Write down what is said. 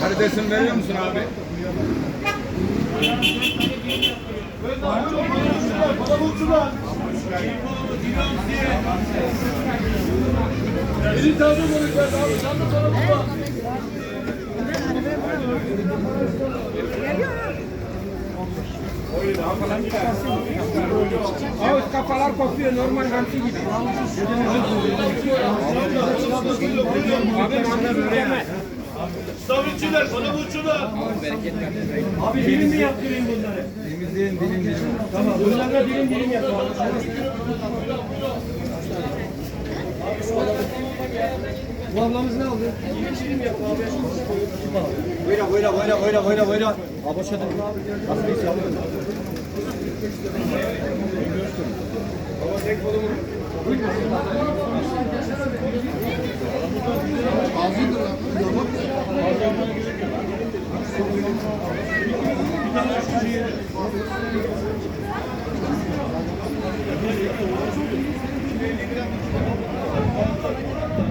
Karidesini veriyor musun abi? Abi kafalar kopuyor normal hamsi gibi. Abi manda böyle. Davulcular, palamutçular. Abi dilim mi yaptırayım bunları? Temizleyin dilin dilin. Tamam. Bunlarla dilim dilim yapalım. Bu ablamız ne aldı? Dilim dilim yap abi. Buyurun buyurun buyurun buyurun buyurun buyurun. Abi şöyle. Nasıl bir şey Ağzıdır lan. Thank you.